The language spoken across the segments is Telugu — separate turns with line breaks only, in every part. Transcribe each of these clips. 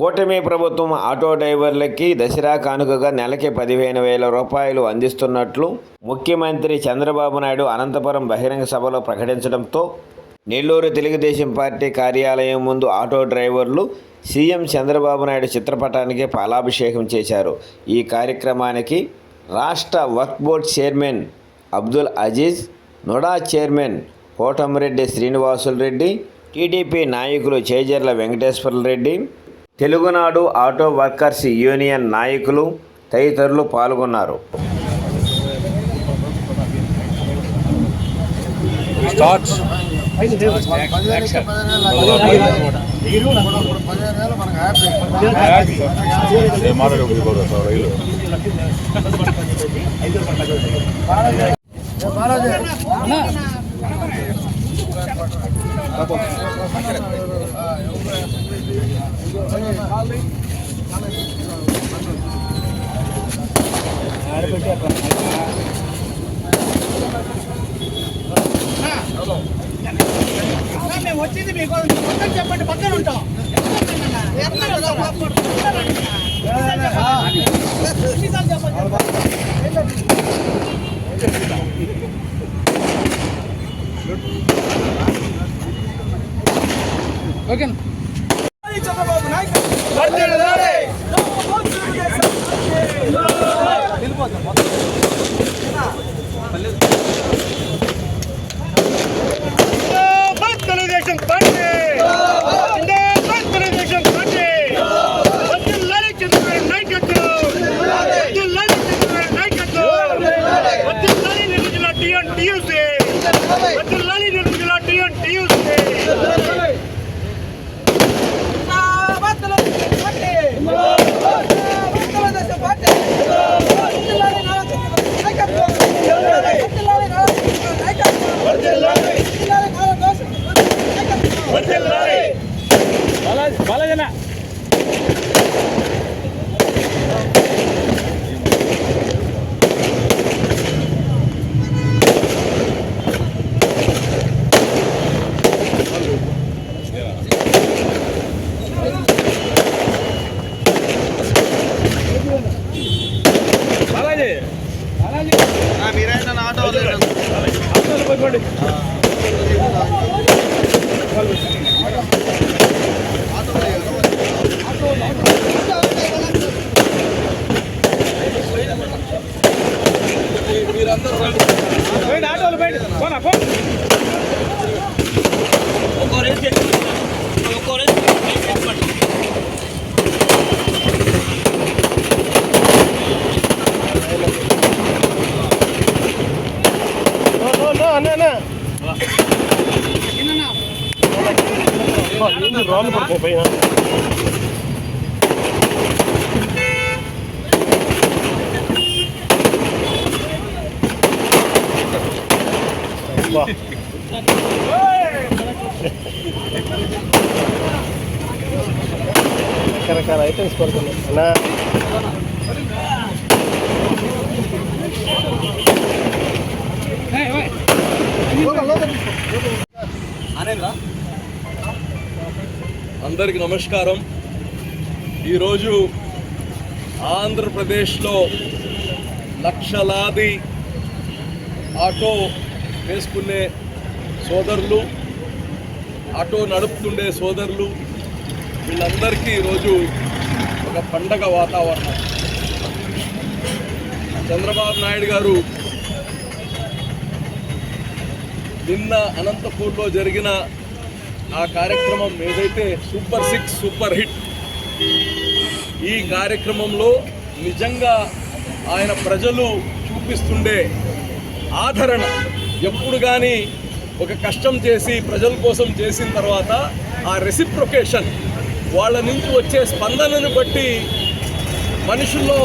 కూటమి ప్రభుత్వం ఆటో డ్రైవర్లకి దసరా కానుకగా నెలకి పదిహేను వేల రూపాయలు అందిస్తున్నట్లు ముఖ్యమంత్రి చంద్రబాబు నాయుడు అనంతపురం బహిరంగ సభలో ప్రకటించడంతో నెల్లూరు తెలుగుదేశం పార్టీ కార్యాలయం ముందు ఆటో డ్రైవర్లు సీఎం చంద్రబాబు నాయుడు చిత్రపటానికి పాలాభిషేకం చేశారు. ఈ కార్యక్రమానికి రాష్ట్ర work board chairman Abdul Aziz NUDA chairman Kotamreddy Srinivasulu Reddy TDP నాయకులు Chejarla Venkateswar Reddy Telugunadu auto workers union నాయకులు తదితరులు పాల్గొన్నారు.
మేము వచ్చింది మీకు మొత్తం చెప్పండి పక్కన ఉంటాం ఓకేనా Karena Kara-kara
itu seperti ini. Nah. Hey, wait. Look,
అందరికి నమస్కారం. ఈరోజు ఆంధ్రప్రదేశ్లో లక్షలాది ఆటో వేసుకునే సోదరులు ఆటో నడుపుతుండే సోదరులు వీళ్ళందరికీ ఈరోజు ఒక పండగ వాతావరణం. చంద్రబాబు నాయుడు గారు నిన్న అనంతపూర్లో జరిగిన ఆ కార్యక్రమం ఏదైతే సూపర్ సిక్స్ సూపర్ హిట్ ఈ కార్యక్రమంలో నిజంగా ఆయన ప్రజలు చూపిస్తుండే ఆదరణ. ఎప్పుడు కానీ ఒక కష్టం చేసి ప్రజల కోసం చేసిన తర్వాత ఆ రెసిప్రొకేషన్ వాళ్ళ నుంచి వచ్చే స్పందనను బట్టి మనుషుల్లో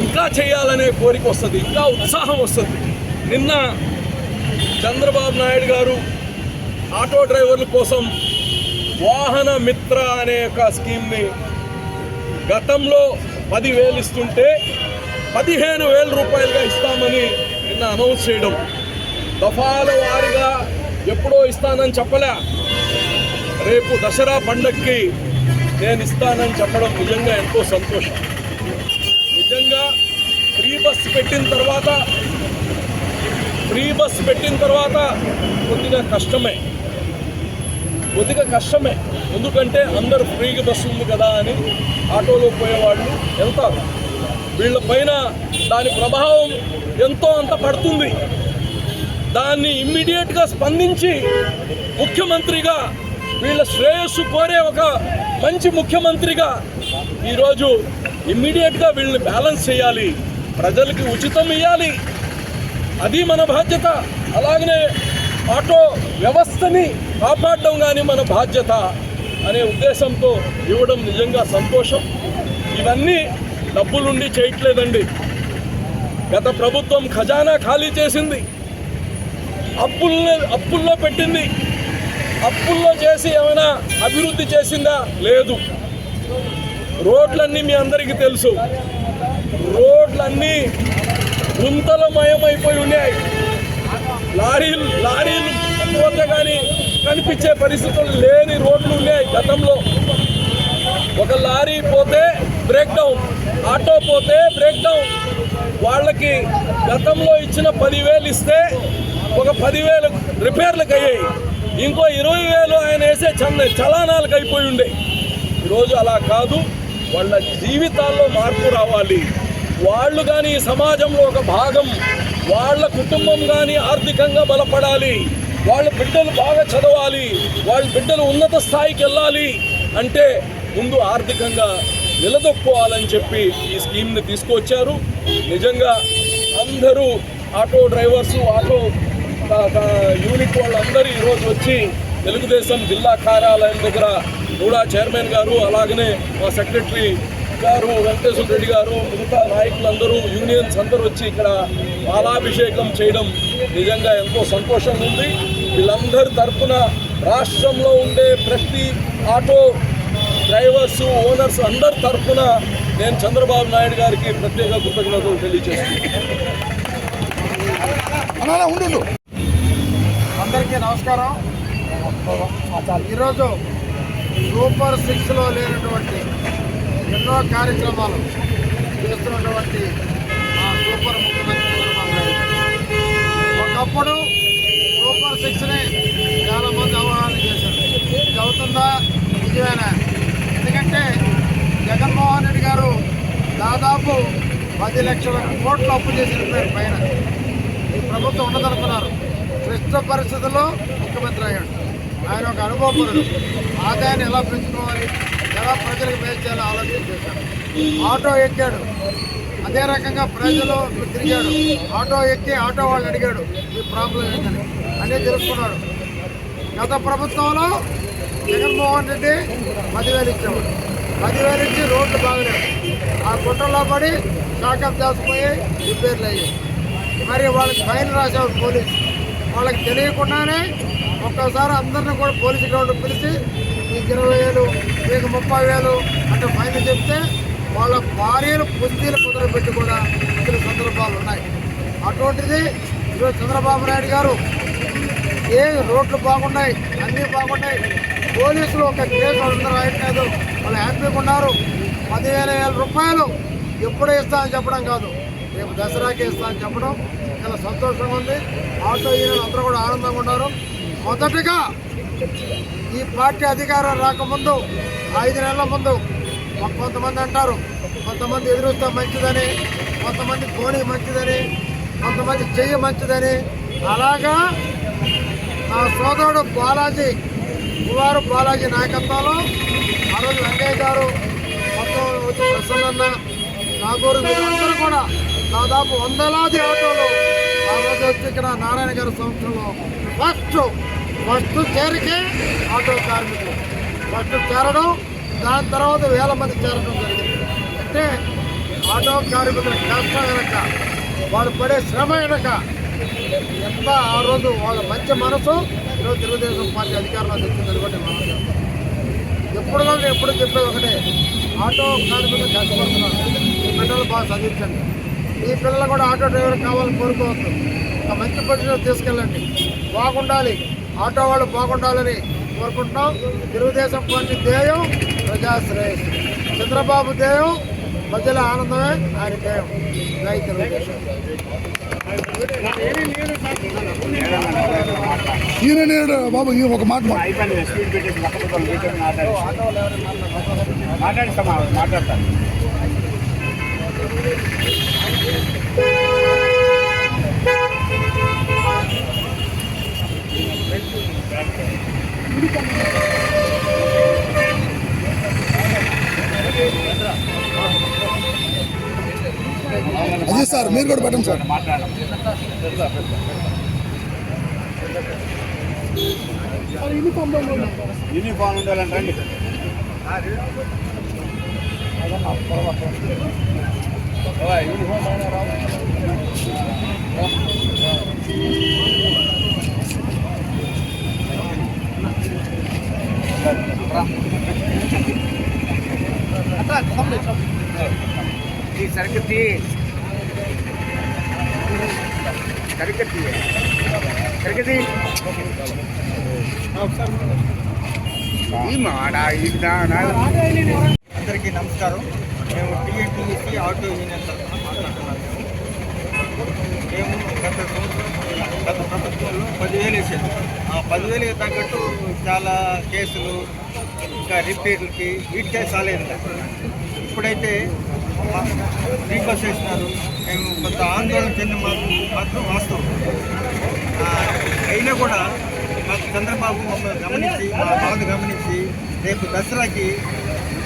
ఇంకా చేయాలనే కోరిక వస్తుంది ఇంకా ఉత్సాహం వస్తుంది. నిన్న చంద్రబాబు నాయుడు గారు ఆటో డ్రైవర్ల కోసం వాహన మిత్ర అనే ఒక స్కీమ్ని గతంలో పదివేలు ఇస్తుంటే పదిహేను వేల రూపాయలుగా ఇస్తామని నిన్న అనౌన్స్ చేయడం. దఫాల వారిగా ఎప్పుడో ఇస్తానని చెప్పలే. రేపు దసరా పండక్కి నేను ఇస్తానని చెప్పడం నిజంగా ఎంతో సంతోషం. నిజంగా ఫ్రీ బస్ పెట్టిన తర్వాత ఫ్రీ బస్ పెట్టిన తర్వాత కొద్దిగా కష్టమే. కొద్దిగా కష్టమే. ఎందుకంటే అందరూ ఫ్రీగా బస్సు ఉంది కదా అని ఆటోలో పోయేవాళ్ళు వెళ్తారు. వీళ్ళ పైన దాని ప్రభావం ఎంతో అంత పడుతుంది. దాన్ని ఇమ్మీడియట్గా స్పందించి ముఖ్యమంత్రిగా వీళ్ళ శ్రేయస్సు కోరే ఒక మంచి ముఖ్యమంత్రిగా ఈరోజు ఇమ్మీడియట్గా వీళ్ళని బ్యాలెన్స్ చేయాలి. ప్రజలకి ఉచితం ఇవ్వాలి అది మన బాధ్యత. అలాగనే ఆటో వ్యవస్థని కాపాడడం కానీ మన బాధ్యత అనే ఉద్దేశంతో ఇవ్వడం నిజంగా సంతోషం. ఇవన్నీ డబ్బులుండి చేయట్లేదండి. గత ప్రభుత్వం ఖజానా ఖాళీ చేసింది. అప్పుల్లో అప్పుల్లో పెట్టింది. అప్పుల్లో చేసి ఏమైనా అభివృద్ధి చేసిందా? లేదు. రోడ్లన్నీ మీ అందరికీ తెలుసు. రోడ్లన్నీ గుంతలమయమైపోయి ఉన్నాయి. లారీలు లారీలు పోతే కానీ కనిపించే పరిస్థితులు లేని రోడ్లు ఉన్నాయి గతంలో. ఒక లారీ పోతే బ్రేక్ డౌన్ ఆటో పోతే బ్రేక్ డౌన్ వాళ్ళకి గతంలో ఇచ్చిన పదివేలు ఇస్తే ఒక పదివేలు రిపేర్లకు అయ్యాయి. ఇంకో ఇరవై వేలు ఆయన వేసే చంద చలానాలకు అయిపోయి ఉండే. ఈరోజు అలా కాదు. వాళ్ళ జీవితాల్లో మార్పు రావాలి. వాళ్ళు కానీ ఈ సమాజంలో ఒక భాగం వాళ్ళ కుటుంబం కానీ ఆర్థికంగా బలపడాలి. వాళ్ళ బిడ్డలు బాగా చదవాలి. వాళ్ళ బిడ్డలు ఉన్నత స్థాయికి వెళ్ళాలి. అంటే ముందు ఆర్థికంగా నిలదొక్కుకోవాలని చెప్పి ఈ స్కీమ్ని తీసుకొచ్చారు నిజంగా అందరూ ఆటో డ్రైవర్సు ఆటో యూనిట్ వాళ్ళందరూ ఈరోజు వచ్చి తెలుగుదేశం జిల్లా కార్యాలయం దగ్గర కూడా చైర్మన్ గారు అలాగనే మా సెక్రటరీ గారు వెంకటేశ్వర రెడ్డి గారు మిగతా నాయకులందరూ యూనియన్స్ అందరూ వచ్చి ఇక్కడ పాలాభిషేకం చేయడం నిజంగా ఎంతో సంతోషంగా ఉంది. వీళ్ళందరి తరఫున రాష్ట్రంలో ఉండే ప్రతి ఆటో డ్రైవర్స్ ఓనర్స్ అందరి తరఫున నేను చంద్రబాబు నాయుడు గారికి ప్రత్యేక కృతజ్ఞతలు తెలియజేస్తున్నాను.
అందరికీ నమస్కారం. ఈరోజు సూపర్ సిక్స్లో లేనటువంటి ఎన్నో కార్యక్రమాలు చేస్తున్నటువంటి సూపర్ ముఖ్యమంత్రి చంద్రబాబు ఒకప్పుడు సూపర్ సిక్స్ని చాలామంది అవగాహన చేశారు. ఇది అవుతుందా? నిజమేనా? ఎందుకంటే జగన్మోహన్ రెడ్డి గారు దాదాపు పది లక్షల కోట్లు అప్పు చేసిన పైన ఈ ప్రభుత్వం ఉండదనుకున్నారు క్లిష్ట పరిస్థితుల్లో ముఖ్యమంత్రి అయ్యాడు. ఆయన ఒక అనుభవపరుడు. ఆదాయాన్ని ఎలా పెంచుకోవాలి? ఎలా ప్రజలకు మేలు చేయాలో ఆలోచన చేశాడు. ఆటో ఎక్కాడు. అదే రకంగా ప్రజలు తిరిగాడు. ఆటో ఎక్కి ఆటో వాళ్ళు అడిగాడు ఈ ప్రాబ్లం ఏంటని? అన్నీ తెలుసుకున్నాడు. గత ప్రభుత్వంలో జగన్మోహన్ రెడ్డి పదివేలు ఇచ్చేవాడు. పదివేలు ఇచ్చి రోడ్లు బాగలేవు. ఆ గుట్టల్లో పడి షాకప్ చేసిపోయి రిపేర్లు అయ్యాయి. మరి వాళ్ళకి ఫైన్ రాశాడు పోలీసు. వాళ్ళకి తెలియకుండానే ఒక్కసారి అందరిని కూడా పోలీసు గ్రౌండ్ పిలిచి ఇరవై వేలు మీకు ముప్పై వేలు అంటే ఫైన్ చెప్తే వాళ్ళ భార్యలు పుస్తీలు కుదరబెట్టి కూడా ఇచ్చిన సందర్భాలు ఉన్నాయి. అటువంటిది ఈరోజు చంద్రబాబు నాయుడు గారు ఏ రోడ్లు బాగున్నాయి అన్నీ బాగున్నాయి పోలీసులు ఒక కేసు అందరూ రాయట్లేదు వాళ్ళు హ్యాపీగా ఉన్నారు. పదివేల వేల రూపాయలు ఎప్పుడు ఇస్తా అని చెప్పడం కాదు. రేపు దసరాకి ఇస్తా అని చెప్పడం చాలా సంతోషంగా ఉంది. ఆటో యూనియన్ అందరూ కూడా ఆనందంగా ఉన్నారు. మొదటగా ఈ పార్టీ అధికారం రాకముందు ఐదు నెలల ముందు కొంతమంది అంటారు కొంతమంది ఎదురుస్తే మంచిదని కొంతమంది కోణి మంచిదని కొంతమంది చెయ్యి మంచిదని. అలాగా నా సోదరుడు బాలాజీ కుమారు బాలాజీ నాయకత్వంలో ఆ రోజు వెంకయ్య గారు మొత్తం ప్రసన్న నాగూరు వీళ్ళందరూ కూడా దాదాపు వందలాది ఆటోలు ఆ రోజు వచ్చి ఇక్కడ నారాయణ గారి సంవత్సరంలో ఫస్ట్ ఫస్ట్ చేరికే ఆటో కార్మికులు. ఫస్ట్ చేరడం దాని తర్వాత వేల మంది చేరడం జరిగింది. అంటే ఆటో కార్మికుల కష్టం వెనక వాళ్ళు పడే శ్రమ వెనక ఎంత ఆ రోజు వాళ్ళ మంచి మనసు ఈరోజు తెలుగుదేశం పార్టీ అధికారంలో తెచ్చిందని కూడా మనం ఎప్పుడు కానీ ఎప్పుడు చెప్పేది ఒకటే ఆటో కార్మికులు కష్టపడుతున్నారు. ఈ పిల్లలు బాగా చదివించండి. ఈ పిల్లలు కూడా ఆటో డ్రైవర్ కావాలని కోరుకోవద్దు. ఒక మంచి పొజిషన్ తీసుకెళ్ళండి. బాగుండాలి. ఆటో వాళ్ళు బాగుండాలని కోరుకుంటున్నాం. తెలుగుదేశం పార్టీ ధ్యేయం ప్రజాశ్రేయస్ చంద్రబాబు దేవం ప్రజల ఆనందమే ఆయన దేవం జై తెలుగుదేశం.
ఈయన నేడు బాబు ఈ ఒక మాట
మాట్లాడతాను
అదే సార్ మీరు కూడా పెట్టండి సార్.
యూనిఫామ్ ఉండాలంటే రండి. యూనిఫామ్ సరికత్తి సరికత్తి సరికత్తి ఈ మాట ఈ దానా.
అందరికీ నమస్కారం. మేము టీఎన్టీఎస్సీ ఆటో యూనియన్ తరఫున మాట్లాడుతున్నాము మేము గత సంవత్సరం గత ప్రభుత్వంలో పదివేలు వేసాము ఆ పదివేలు తగ్గట్టు చాలా కేసులు ఇంకా రిపేర్లకి వీటికే చాలేదు ఇప్పుడైతే ఫ్రీ వేసినారు మేము కొంత ఆందోళన చెందిన మాకు మాత్రం వాస్తవం. అయినా కూడా మాకు చంద్రబాబు మమ్మల్ని గమనించి మా బాధ గమనించి రేపు దసరాకి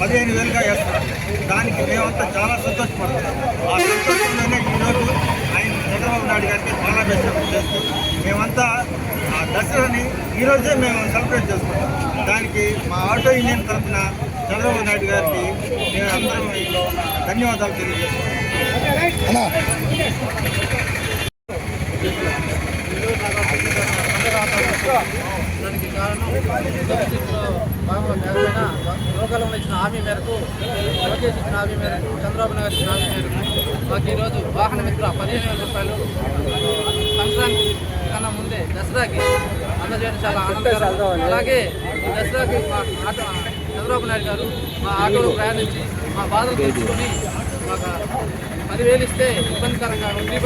పదిహేను వేలుగా వేస్తారు దానికి మేమంతా చాలా సంతోషపడతాం ఆ సంతోషంలోనే ఈరోజు చంద్రబాబు నాయుడు గారికి చాలా బెస్ట్ చేస్తూ మేమంతా ఆ దసరాని ఈరోజే మేము సెలబ్రేట్ చేసుకుంటాం దానికి మా ఆటో యూనియన్ తరఫున చంద్రబాబు నాయుడు గారికి మేము అందరం ధన్యవాదాలు తెలియజేస్తున్నాం.
దానికి కారణం భవిష్యత్తులో భాగంలో లోకల్లో ఇచ్చిన హామీ మేరకు లోకేష్ ఇచ్చిన హామీ మేరకు చంద్రబాబు నాయుడు ఇచ్చిన హామీ మేరకు మాకు ఈరోజు వాహన మిత్ర పదిహేను వేల రూపాయలు సంక్రాంతి కన్నా ముందే దసరాకి అందజేయడం చాలా ఆనందకరం. అలాగే ఈ దసరాకి మా ఆటో చంద్రబాబు నాయుడు గారు మా ఆటోలో ప్రయాణించి మా బాధలు తెలుసుకొని మాకు పదివేలు ఇస్తే ఇబ్బందికరంగా వడ్డీ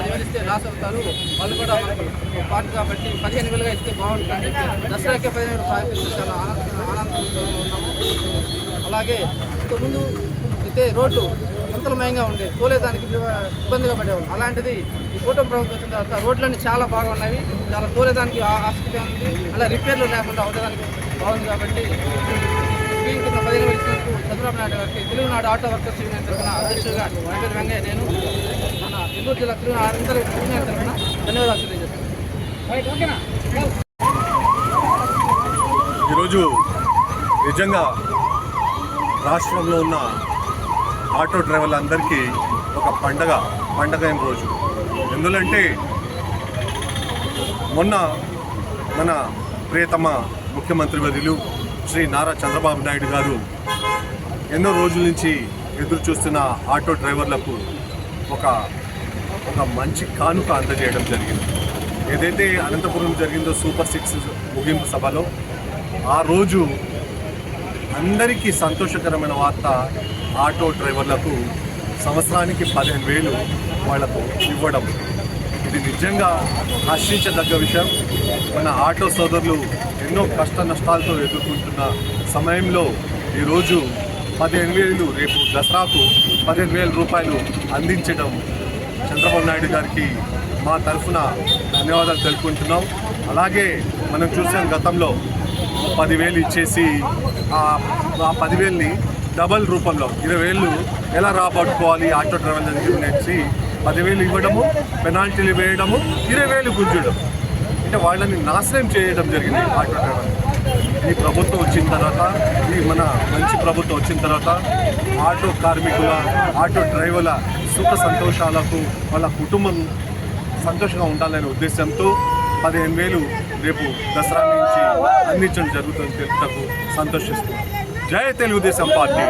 పదివేలు ఇస్తే లాస్ అవుతారు. వాళ్ళు కూడా మనకు పాటు కాబట్టి పదిహేను వేలుగా ఇస్తే బాగుంటుంది. దసరాకే పదిహేను వేలు చాలా ఆనంద ఆనందంతో ఉన్నాము. అలాగే ఇంతకుముందు అయితే రోడ్లు అంతలమయంగా ఉండే తోలేదానికి ఇబ్బందిగా పడేవాళ్ళు. అలాంటిది ఈ కూటమి ప్రభుత్వం వచ్చిన తర్వాత రోడ్లన్నీ చాలా బాగా ఉన్నాయి. చాలా తోలేదానికి ఆ- ఆసక్తిగా ఉంది. అలా రిపేర్లు లేకుండా ఉండడానికి బాగుంది కాబట్టి కింద పదిహేను వేలు ఇచ్చినందుకు చంద్రబాబు నాయుడు గారికి తెలుగునాడు ఆటో వర్కర్స్ యూనియన్ తరఫున అధ్యక్షుడిగా నా వెంగయ్య నేను మన జిల్లా అందరూ ధన్యవాదాలు
ఈరోజు నిజంగా రాష్ట్రంలో ఉన్న ఆటో డ్రైవర్లందరికీ ఒక పండగ పండగ అయిన రోజు. ఎందుకంటే మొన్న మన ప్రియతమ ముఖ్యమంత్రి వర్యులు శ్రీ నారా చంద్రబాబు నాయుడు గారు ఎన్నో రోజుల నుంచి ఎదురు చూస్తున్న ఆటో డ్రైవర్లకు ఒక ఒక మంచి కానుక అందజేయడం జరిగింది. ఏదైతే అనంతపురం జరిగిందో సూపర్ సిక్స్ ముగింపు సభలో ఆ రోజు అందరికీ సంతోషకరమైన వార్త ఆటో డ్రైవర్లకు సంవత్సరానికి పదిహేను వేలు వాళ్ళకు ఇవ్వడం. ఇది నిజంగా హర్షించదగ్గ విషయం. మన ఆటో సోదరులు ఎన్నో కష్ట నష్టాలతో ఎదుర్కొంటున్న సమయంలో ఈరోజు పదిహేను వేలు రేపు దసరాకు పదిహేను వేల రూపాయలు అందించడం చంద్రబాబు నాయుడు గారికి మా తరఫున ధన్యవాదాలు తెలుపుకుంటున్నాం. అలాగే మనం చూసాం గతంలో పదివేలు ఇచ్చేసి ఆ పదివేలుని పదివేలని డబల్ రూపంలో ఇరవై వేలు ఎలా రాబట్టుకోవాలి ఆటో డ్రైవర్ దగ్గర నుంచి పదివేలు ఇవ్వడము పెనాల్టీలు వేయడము ఇరవై వేలు గుంజడం. అంటే వాళ్ళని నాశనం చేయడం జరిగింది ఆటో డ్రైవర్. ఈ ప్రభుత్వం వచ్చిన తర్వాత ఈ మన మంచి ప్రభుత్వం వచ్చిన తర్వాత ఆటో కార్మికుల ఆటో డ్రైవర్ల సుఖ సంతోషాలకు వాళ్ళ కుటుంబం సంతోషంగా ఉండాలనే ఉద్దేశంతో పదిహేను వేలు రేపు దసరా నుంచి అందించడం జరుగుతుంది తెలుపుటకు సంతోషిస్తున్నాం జై తెలుగుదేశం పార్టీ.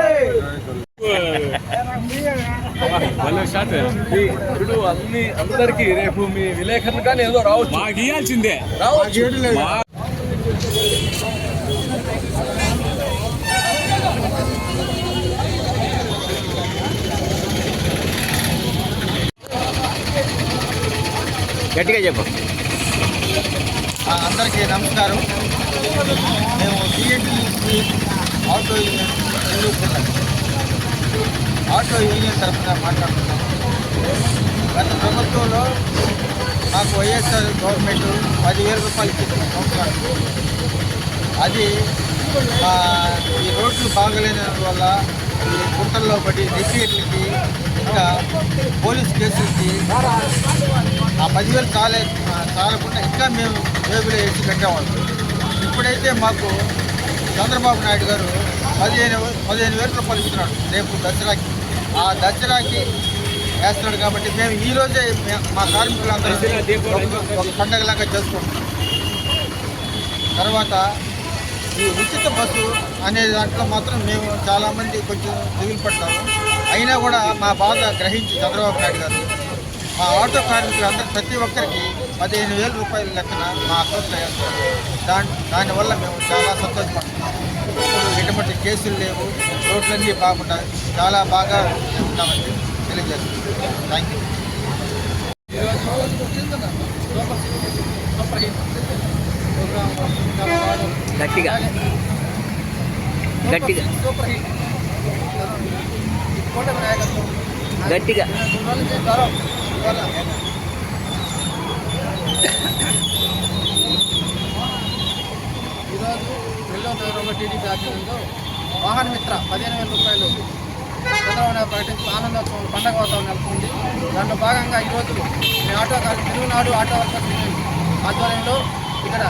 ఇప్పుడు అన్ని అందరికి రేపు మీ విలేకరులు కానీ ఏదో రావచ్చు. మాకు ఇవ్వాల్సిందే రావచ్చు.
గట్టిగా చెప్పు.
అందరికీ నమస్కారం. మేము TNTC auto union auto union తరఫున మాట్లాడుతున్నాం. గత ప్రభుత్వంలో మాకు వైఎస్ఆర్ గవర్నమెంట్ పదివేల రూపాయలు ఇచ్చింది సంవత్సరానికి అది ఈ రోడ్లు బాగలేని వల్ల ఈ గుంటల్లో పడి రిపీట్లకి ఇంకా పోలీస్ కేసులకి ఆ పదివేలు కాలే కాలకుండా ఇంకా మేము జేబులో వేసి కట్టేవాళ్ళు. ఇప్పుడైతే మాకు చంద్రబాబు నాయుడు గారు పదిహేను పదిహేను వేల రూపాయలు ఇస్తున్నాడు. రేపు దసరాకి. ఆ దసరాకి వేస్తున్నాడు కాబట్టి మేము ఈ రోజే మా కార్మికులందరూ ఒక- ఒక పండగలాగా చేసుకుంటున్నాం. తర్వాత ఈ ఉచిత బస్సు అనే దాంట్లో మాత్రం మేము చాలామంది కొంచెం దిగులు పడ్డాము. అయినా కూడా మా బాధ గ్రహించి చంద్రబాబు నాయుడు గారు మా ఆటో కార్మికులందరూ ప్రతి ఒక్కరికి పదిహేను వేల రూపాయల లెక్కన మా అకౌంట్లో వేస్తారు దాని దానివల్ల మేము చాలా సంతోషపడుతున్నాం ఇప్పుడు ఎటువంటి కేసులు లేవు రోడ్లన్నీ బాగుంటాయి చాలా బాగా ఉంటామని తెలియజేస్తున్నాం. థ్యాంక్ యూ
గట్టిగా. గట్టిగా.
కూటమి నాయకత్వం
గట్టిగా.
రెండు ఈరోజు రెండో నగరంలో టీడీపీ ఆధ్వర్యంలో వాహన మిత్ర పదిహేను వేల రూపాయలు చంద్రబాబు నాయుడు ప్రకటించి ఆనందోత్సవం పండగ వాతావరణం నెలకొంది. దాంట్లో భాగంగా ఈరోజు మీ ఆటో కార్మికులు తెలుగునాడు ఆటో వర్కర్స్ ఆధ్వర్యంలో ఇక్కడ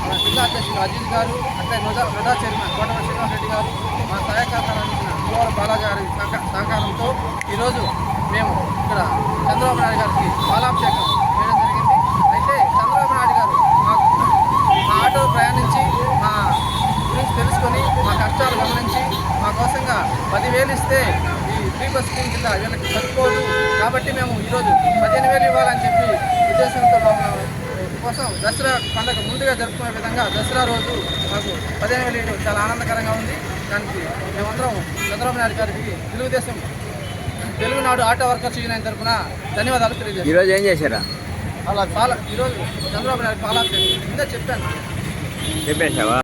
మన జిల్లా అధ్యక్షులు అజిత్ గారు అంటే mega mega chairman Kotam Srinivas Reddy గారు మా సహాయకర్తలు అందించిన బాలాగారి సహక- సహకారంతో ఈరోజు మేము ఇక్కడ చంద్రబాబు నాయుడు గారికి బాలాభిషేకం చేయడం జరిగింది. అయితే చంద్రబాబు నాయుడు గారు మాకు మా ఆటో ప్రయాణించి మా గురించి తెలుసుకొని మా కష్టాలు గమనించి మా కోసంగా పదివేలు ఇస్తే ఈ ఫ్రీ బస్ స్కీమ్ కింద వీళ్ళకి సరిపోదు. కాబట్టి మేము ఈరోజు పదిహేను వేలు ఇవ్వాలని చెప్పి ఉద్దేశంతో మా కోసం దసరా పండుగ ముందుగా జరుపుకునే విధంగా దసరా రోజు మాకు పదిహేను వేలు చాలా ఆనందకరంగా ఉంది. దానికి మేమందరం చంద్రబాబు నాయుడు గారికి Telugu Desam Telugunadu auto workers union తరఫున ధన్యవాదాలు తెలియజేస్తాను.
ఈరోజు ఏం చేశారా?
అలా పాల ఈరోజు చంద్రబాబు నాయుడు పాలాభిషేకం. ఇందా చెప్పాను.
చెప్పేశావా?